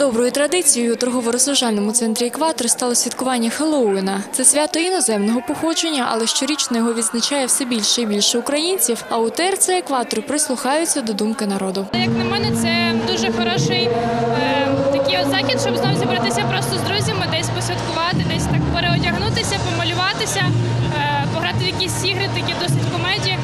Доброю традицією у торгово-розважальному центрі «Екватор» стало святкування Хеллоуіна. Це свято іноземного походження, але щорічно його відзначає все більше і більше українців. А у ТРЦ «Екватор» прислухаються до думки народу. Як на мене, це дуже хороший е, такий от захід, щоб знову зібратися просто з друзями, десь посвяткувати, десь так переодягнутися, помалюватися, е, пограти в якісь ігри, такі досить комедії.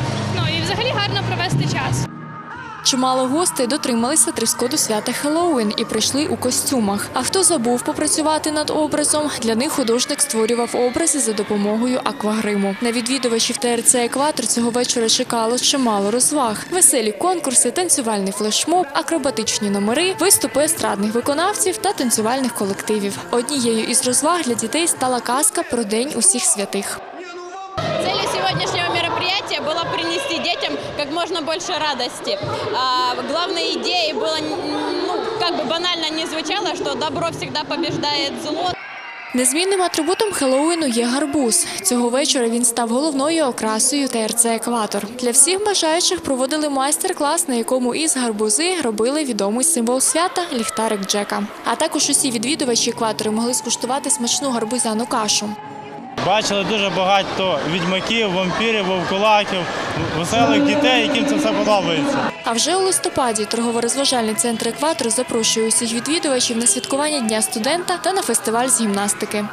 Чимало гостей дотрималися дрес-коду свята Хеллоуін і прийшли у костюмах. А хто забув попрацювати над образом, для них художник створював образи за допомогою аквагриму. На відвідувачів ТРЦ «Екватор» цього вечора чекало чимало розваг: веселі конкурси, танцювальний флешмоб, акробатичні номери, виступи естрадних виконавців та танцювальних колективів. Однією із розваг для дітей стала казка про День усіх святих. Целью сегодняшнего мероприятия детям как можно больше радости. А, главной идеей было, ну, как бы банально не звучало, что добро всегда побеждает зло. Незмінним атрибутом Хеллоуіну є гарбуз. Цього вечора він став головною окрасою ТРЦ «Екватор». Для всіх бажаючих проводили майстер-клас, на якому із гарбузи робили відомий символ свята – ліхтарик Джека. А також усі відвідувачі «Екватора» могли скуштувати смачну гарбузяну кашу. Бачили дуже багато відьмаків, вампірів, вовкулаків, веселих дітей, яким це все подобається. А вже у листопаді торгово-розважальний центр «Екватор» запрошує усіх відвідувачів на святкування Дня студента та на фестиваль з гімнастики.